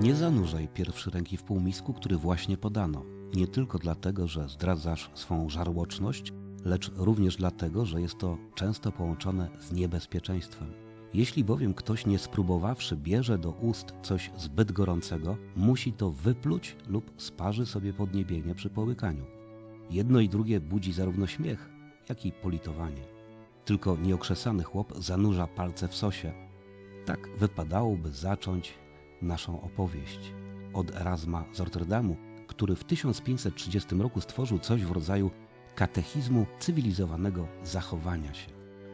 Nie zanurzaj pierwszy ręki w półmisku, który właśnie podano. Nie tylko dlatego, że zdradzasz swą żarłoczność, lecz również dlatego, że jest to często połączone z niebezpieczeństwem. Jeśli bowiem ktoś nie spróbowawszy bierze do ust coś zbyt gorącego, musi to wypluć lub sparzy sobie podniebienie przy połykaniu. Jedno i drugie budzi zarówno śmiech, jak i politowanie. Tylko nieokrzesany chłop zanurza palce w sosie. Tak wypadałoby zacząć naszą opowieść od Erasma z Rotterdamu, który w 1530 roku stworzył coś w rodzaju katechizmu cywilizowanego zachowania się.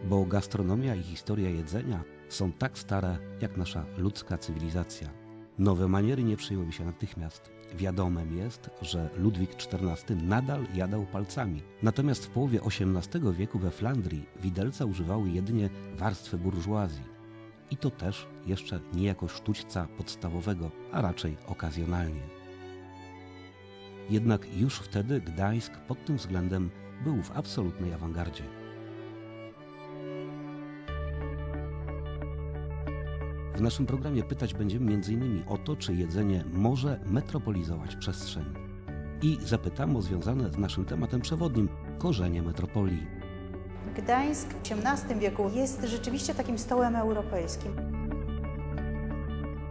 Bo gastronomia i historia jedzenia są tak stare jak nasza ludzka cywilizacja. Nowe maniery nie przyjęłyby się natychmiast. Wiadomym jest, że Ludwik XIV nadal jadał palcami. Natomiast w połowie XVIII wieku we Flandrii widelca używały jedynie warstwy burżuazji. I to też jeszcze nie jako sztućca podstawowego, a raczej okazjonalnie. Jednak już wtedy Gdańsk pod tym względem był w absolutnej awangardzie. W naszym programie pytać będziemy m.in. o to, czy jedzenie może metropolizować przestrzeń. I zapytamy o związane z naszym tematem przewodnim korzenie metropolii. Gdańsk w XVIII wieku jest rzeczywiście takim stołem europejskim.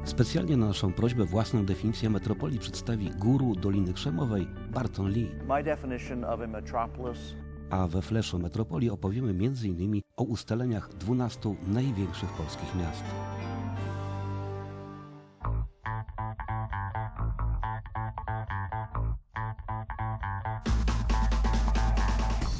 Specjalnie na naszą prośbę własną definicję metropolii przedstawi guru Doliny Krzemowej Barton Lee. My definition of a metropolis A we Fleszu Metropolii opowiemy m.in. o ustaleniach 12 największych polskich miast.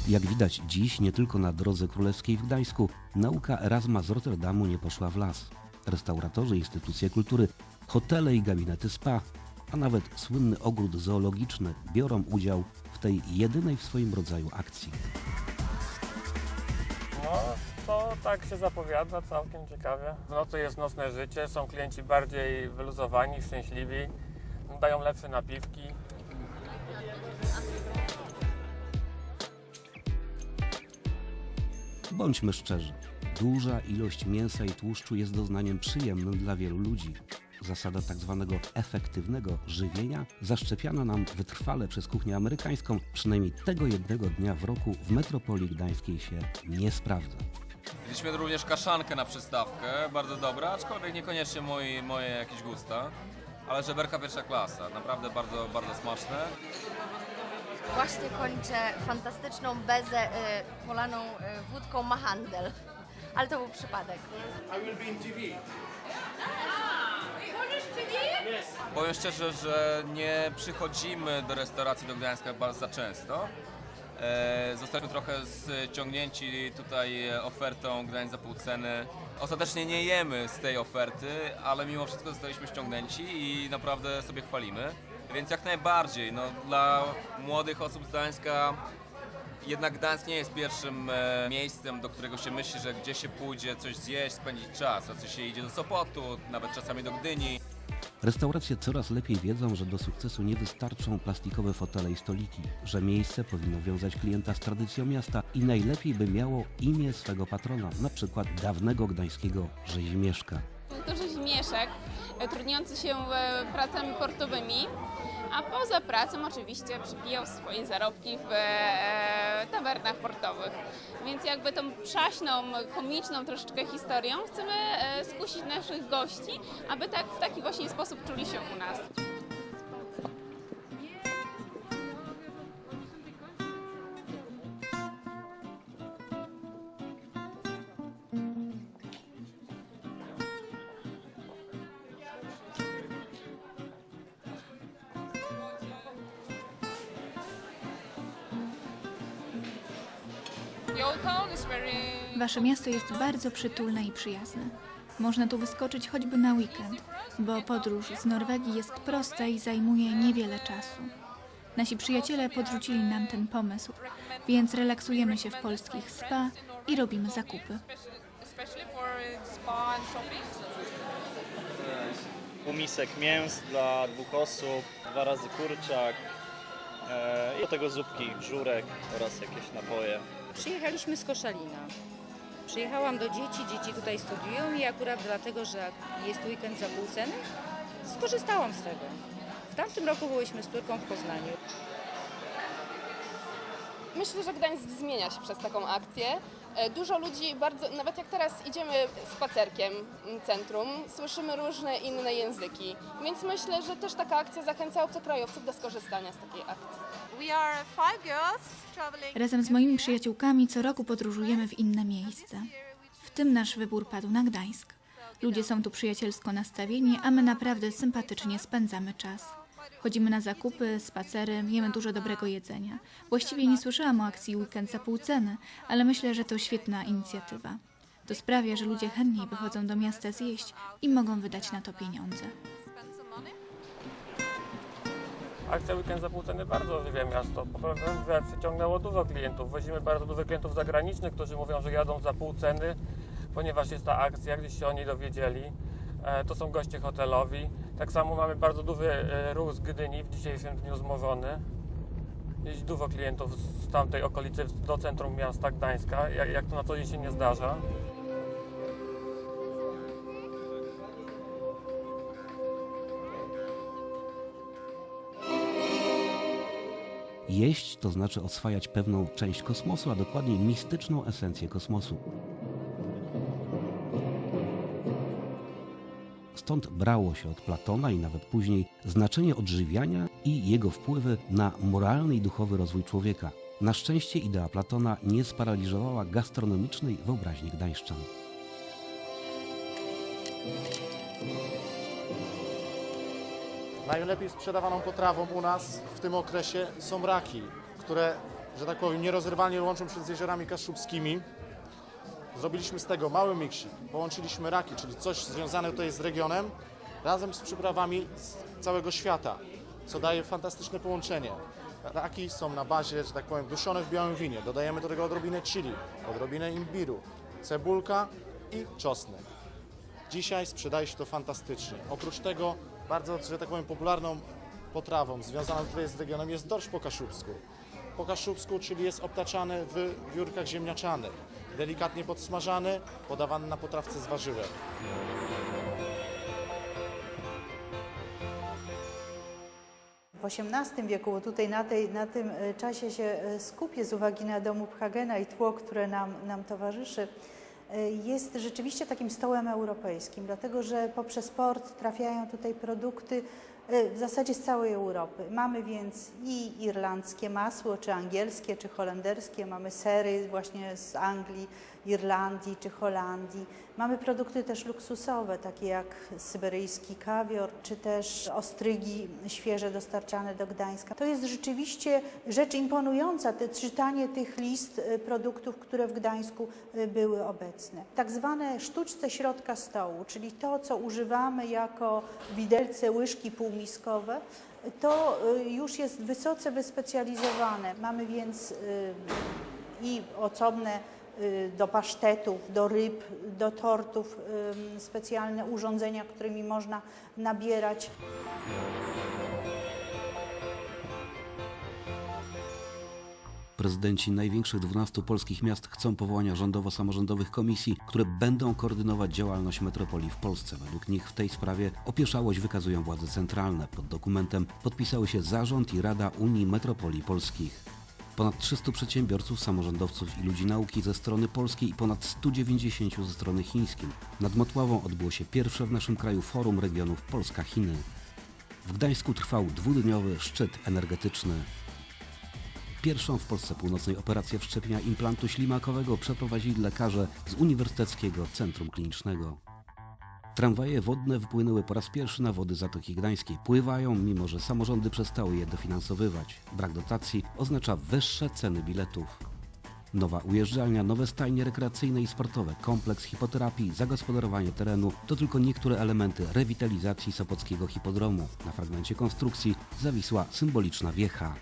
Jak widać dziś, nie tylko na drodze królewskiej w Gdańsku, nauka Erasma z Rotterdamu nie poszła w las. Restauratorzy, instytucje kultury, hotele i gabinety spa, a nawet słynny ogród zoologiczny biorą udział w tej jedynej w swoim rodzaju akcji. No, to tak się zapowiada, całkiem ciekawie. W nocy jest nocne życie, są klienci bardziej wyluzowani, szczęśliwi, dają lepsze napiwki. Bądźmy szczerzy, duża ilość mięsa i tłuszczu jest doznaniem przyjemnym dla wielu ludzi. Zasada tak zwanego efektywnego żywienia zaszczepiana nam wytrwale przez kuchnię amerykańską przynajmniej tego jednego dnia w roku w metropolii gdańskiej się nie sprawdza. Mieliśmy również kaszankę na przystawkę, bardzo dobra, aczkolwiek niekoniecznie moje jakieś gusta. Ale żeberka pierwsza klasa, naprawdę bardzo, bardzo smaczne. Właśnie kończę fantastyczną bezę y, polaną y, wódką Mahandel. Ale to był przypadek. Powiem szczerze, że nie przychodzimy do restauracji do Gdańska bardzo za często. E, zostaliśmy trochę ściągnięci tutaj ofertą Gdańsk za pół ceny. Ostatecznie nie jemy z tej oferty, ale mimo wszystko zostaliśmy ściągnięci i naprawdę sobie chwalimy. Więc jak najbardziej, no, dla młodych osób z Gdańska jednak Gdańsk nie jest pierwszym e, miejscem, do którego się myśli, że gdzie się pójdzie coś zjeść, spędzić czas. Co się idzie do Sopotu, nawet czasami do Gdyni. Restauracje coraz lepiej wiedzą, że do sukcesu nie wystarczą plastikowe fotele i stoliki, że miejsce powinno wiązać klienta z tradycją miasta i najlepiej by miało imię swego patrona, na przykład dawnego gdańskiego rzezimieszka. To rzezimieszek e, trudniący się e, pracami portowymi, a poza pracą oczywiście przybijał swoje zarobki w e, tawernach portowych. Więc jakby tą przaśną, komiczną troszeczkę historią chcemy skusić naszych gości, aby tak w taki właśnie sposób czuli się u nas. Wasze miasto jest bardzo przytulne i przyjazne. Można tu wyskoczyć choćby na weekend, bo podróż z Norwegii jest prosta i zajmuje niewiele czasu. Nasi przyjaciele podrzucili nam ten pomysł, więc relaksujemy się w polskich spa i robimy zakupy. półmisek mięs dla dwóch osób, dwa razy kurczak e, i do tego zupki, żurek oraz jakieś napoje. Przyjechaliśmy z Koszalina. Przyjechałam do dzieci, dzieci tutaj studiują i akurat dlatego, że jest weekend za pół ceny, skorzystałam z tego. W tamtym roku byłyśmy z córką w Poznaniu. Myślę, że Gdańsk zmienia się przez taką akcję. E, Dużo ludzi, bardzo, nawet jak teraz idziemy spacerkiem centrum, słyszymy różne inne języki. Więc myślę, że też taka akcja zachęca obcokrajowców do skorzystania z takiej akcji. Razem z moimi przyjaciółkami co roku podróżujemy w inne miejsca. W tym nasz wybór padł na Gdańsk. Ludzie są tu przyjacielsko nastawieni, a my naprawdę sympatycznie spędzamy czas. Chodzimy na zakupy, spacery, jemy dużo dobrego jedzenia. Właściwie nie słyszałam o akcji Weekend za pół ceny, ale myślę, że to świetna inicjatywa. To sprawia, że ludzie chętniej wychodzą do miasta zjeść i mogą wydać na to pieniądze. Akcja Weekend za pół ceny bardzo ożywia miasto. Powiem, że przyciągnęło dużo klientów. Wozimy bardzo dużo klientów zagranicznych, którzy mówią, że jadą za pół ceny, ponieważ jest ta akcja, gdzieś się o niej dowiedzieli. E, To są goście hotelowi. Tak samo mamy bardzo duży e, ruch z Gdyni w dzisiejszym dniu zmożony. Jest dużo klientów z tamtej okolicy do centrum miasta Gdańska, jak, jak to na co dzień się nie zdarza. Jeść to znaczy oswajać pewną część kosmosu, a dokładniej mistyczną esencję kosmosu. Stąd brało się od Platona i nawet później znaczenie odżywiania i jego wpływy na moralny i duchowy rozwój człowieka. Na szczęście idea Platona nie sparaliżowała gastronomicznej wyobraźni gdańszczan. Najlepiej sprzedawaną potrawą u nas w tym okresie są raki, które, że tak powiem, nierozerwalnie łączą się z jeziorami kaszubskimi. Zrobiliśmy z tego mały miksik, połączyliśmy raki, czyli coś związane tutaj z regionem, razem z przyprawami z całego świata, co daje fantastyczne połączenie. Raki są na bazie, że tak powiem, duszone w białym winie. Dodajemy do tego odrobinę chili, odrobinę imbiru, cebulka i czosnek. Dzisiaj sprzedaje się to fantastycznie. Oprócz tego bardzo, że tak powiem, popularną potrawą związaną tutaj z regionem jest dorsz po kaszubsku. Po kaszubsku, czyli jest obtaczany w wiórkach ziemniaczanych, delikatnie podsmażany, podawany na potrawce z warzywem. W XVIII wieku, bo tutaj na, tej, na tym e, czasie się e, skupię z uwagi na dom Hagena i tło, które nam, nam towarzyszy, e, jest rzeczywiście takim stołem europejskim, dlatego że poprzez port trafiają tutaj produkty w zasadzie z całej Europy. Mamy więc i irlandzkie masło, czy angielskie, czy holenderskie, mamy sery właśnie z Anglii, Irlandii czy Holandii. Mamy produkty też luksusowe, takie jak syberyjski kawior, czy też ostrygi świeże dostarczane do Gdańska. To jest rzeczywiście rzecz imponująca, te, czytanie tych list e, produktów, które w Gdańsku e, były obecne. Tak zwane sztuczce środka stołu, czyli to, co używamy jako widelce, łyżki półmiskowe, to e, już jest wysoce wyspecjalizowane. Mamy więc i osobne y, do pasztetów, do ryb, do tortów specjalne urządzenia, którymi można nabierać. Prezydenci największych 12 polskich miast chcą powołania rządowo-samorządowych komisji, które będą koordynować działalność metropolii w Polsce. Według nich w tej sprawie opieszałość wykazują władze centralne. Pod dokumentem podpisały się Zarząd i Rada Unii Metropolii Polskich. Ponad 300 przedsiębiorców, samorządowców i ludzi nauki ze strony polskiej i ponad 190 ze strony chińskiej. Nad Motławą odbyło się pierwsze w naszym kraju forum regionów Polska-Chiny. W Gdańsku trwał dwudniowy szczyt energetyczny. Pierwszą w Polsce Północnej operację wszczepienia implantu ślimakowego przeprowadzili lekarze z Uniwersyteckiego Centrum Klinicznego. Tramwaje wodne wpłynęły po raz pierwszy na wody Zatoki Gdańskiej. Pływają, mimo że samorządy przestały je dofinansowywać. Brak dotacji oznacza wyższe ceny biletów. Nowa ujeżdżalnia, nowe stajnie rekreacyjne i sportowe, kompleks hipoterapii, zagospodarowanie terenu to tylko niektóre elementy rewitalizacji Sopockiego hipodromu. Na fragmencie konstrukcji zawisła symboliczna wiecha.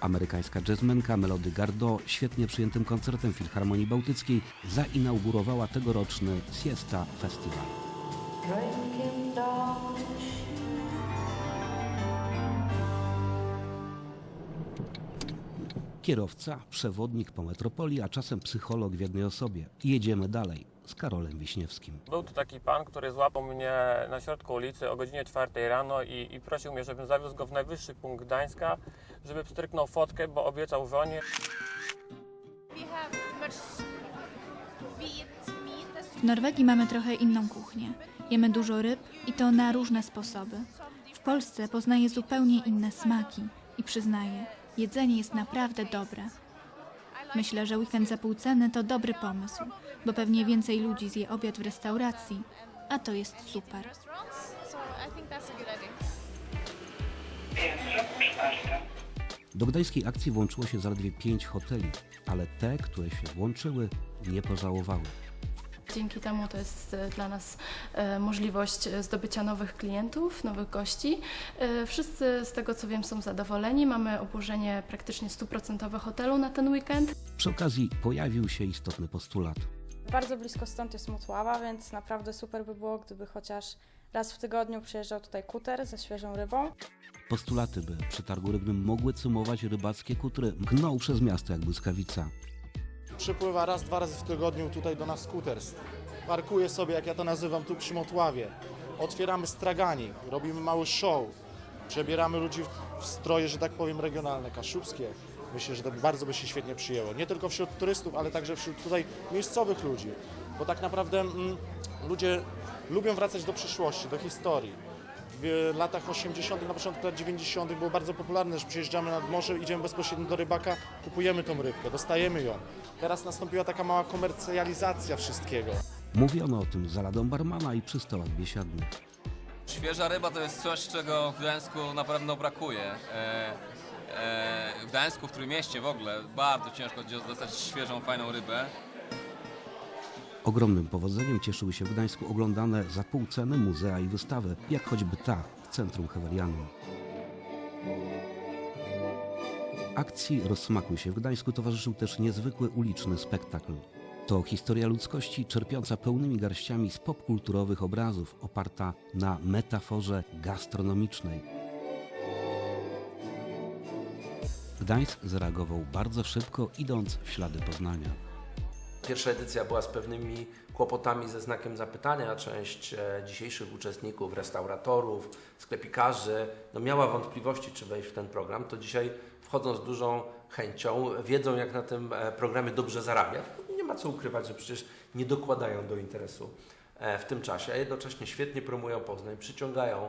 Amerykańska jazzmenka Melody Gardot świetnie przyjętym koncertem Filharmonii Bałtyckiej zainaugurowała tegoroczny Siesta Festival. Kierowca, przewodnik po metropolii, a czasem psycholog w jednej osobie. Jedziemy dalej. z Karolem Wiśniewskim. Był tu taki pan, który złapał mnie na środku ulicy o godzinie 4 rano i, i prosił mnie, żebym zawiózł go w najwyższy punkt Gdańska, żeby pstryknął fotkę, bo obiecał żonie. W Norwegii mamy trochę inną kuchnię. Jemy dużo ryb i to na różne sposoby. W Polsce poznaję zupełnie inne smaki i przyznaję, jedzenie jest naprawdę dobre. Myślę, że weekend za pół ceny to dobry pomysł, bo pewnie więcej ludzi zje obiad w restauracji, a to jest super. Do gdańskiej akcji włączyło się zaledwie pięć hoteli, ale te, które się włączyły, nie pożałowały. Dzięki temu to jest e, dla nas e, możliwość e, zdobycia nowych klientów, nowych gości. Wszyscy z tego co wiem są zadowoleni. Mamy obłożenie praktycznie 100% hotelu na ten weekend. Przy okazji pojawił się istotny postulat. Bardzo blisko stąd jest Motława, więc naprawdę super by było, gdyby chociaż raz w tygodniu przyjeżdżał tutaj kuter ze świeżą rybą. Postulaty, by przy targu rybnym mogły cumować rybackie kutry, mknął przez miasto jak błyskawica. Przypływa raz, dwa razy w tygodniu tutaj do nas skuter. Parkuje sobie, jak ja to nazywam, tu przy Motławie. Otwieramy stragani, robimy mały show. Przebieramy ludzi w- stroje, że tak powiem, regionalne, kaszubskie. Myślę, że to bardzo by się świetnie przyjęło. Nie tylko wśród turystów, ale także wśród tutaj miejscowych ludzi. Bo tak naprawdę mm, ludzie lubią wracać do przeszłości, do historii. W latach 80., na początku lat 90. było bardzo popularne, że przyjeżdżamy nad morze, idziemy bezpośrednio do rybaka, kupujemy tą rybkę, dostajemy ją. Teraz nastąpiła taka mała komercjalizacja wszystkiego. Mówiono o tym za ladą barmana i przy stołach biesiadnych. Świeża ryba to jest coś, czego w Gdańsku na pewno brakuje. E, e, w Gdańsku, w Trójmieście w ogóle, bardzo ciężko dostać świeżą, fajną rybę. Ogromnym powodzeniem cieszyły się w Gdańsku oglądane za pół ceny muzea i wystawy, jak choćby ta w centrum Hewelianum. Akcji Rozsmakuj się w Gdańsku towarzyszył też niezwykły uliczny spektakl. To historia ludzkości czerpiąca pełnymi garściami z popkulturowych obrazów, oparta na metaforze gastronomicznej. Gdańsk zareagował bardzo szybko, idąc w ślady Poznania. Pierwsza edycja była z pewnymi kłopotami ze znakiem zapytania. Część e, dzisiejszych uczestników, restauratorów, sklepikarzy, no miała wątpliwości, czy wejść w ten program. To dzisiaj wchodzą z dużą chęcią, wiedzą jak na tym e, programie dobrze zarabiać. Nie ma co ukrywać, że przecież nie dokładają do interesu e, w tym czasie, a jednocześnie świetnie promują Poznań, przyciągają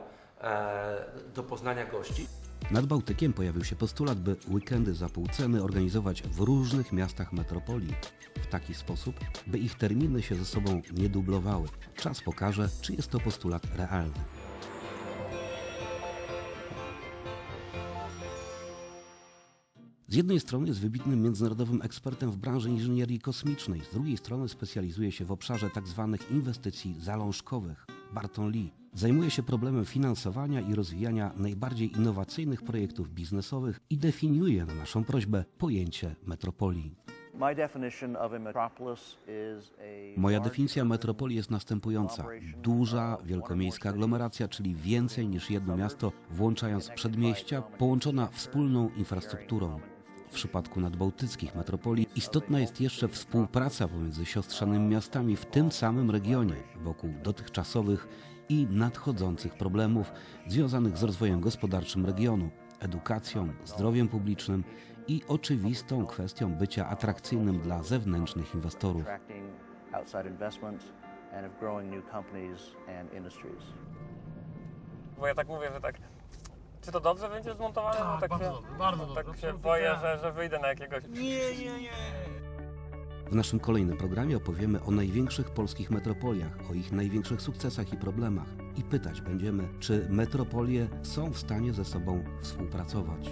do Poznania gości. Nad Bałtykiem pojawił się postulat, by weekendy za pół ceny organizować w różnych miastach metropolii w taki sposób, by ich terminy się ze sobą nie dublowały. Czas pokaże, czy jest to postulat realny. Z jednej strony jest wybitnym międzynarodowym ekspertem w branży inżynierii kosmicznej, z drugiej strony specjalizuje się w obszarze tzw. inwestycji zalążkowych. Barton Lee zajmuje się problemem finansowania i rozwijania najbardziej innowacyjnych projektów biznesowych i definiuje na naszą prośbę pojęcie metropolii. Moja definicja metropolii jest następująca. Duża, wielkomiejska aglomeracja, czyli więcej niż jedno miasto, włączając przedmieścia, połączona wspólną infrastrukturą. W przypadku nadbałtyckich metropolii istotna jest jeszcze współpraca pomiędzy siostrzanymi miastami w tym samym regionie, wokół dotychczasowych i nadchodzących problemów związanych z rozwojem gospodarczym regionu, edukacją, zdrowiem publicznym i oczywistą kwestią bycia atrakcyjnym dla zewnętrznych inwestorów. attracting outside investment and of growing new companies and industries. Bo ja tak mówię, że tak. Czy to dobrze będzie zmontowane? Tak, tak bardzo się, dobrze, bardzo tak dobrze, się boję, że, że wyjdę na jakiegoś. W naszym kolejnym programie opowiemy o największych polskich metropoliach, o ich największych sukcesach i problemach. I pytać będziemy, czy metropolie są w stanie ze sobą współpracować.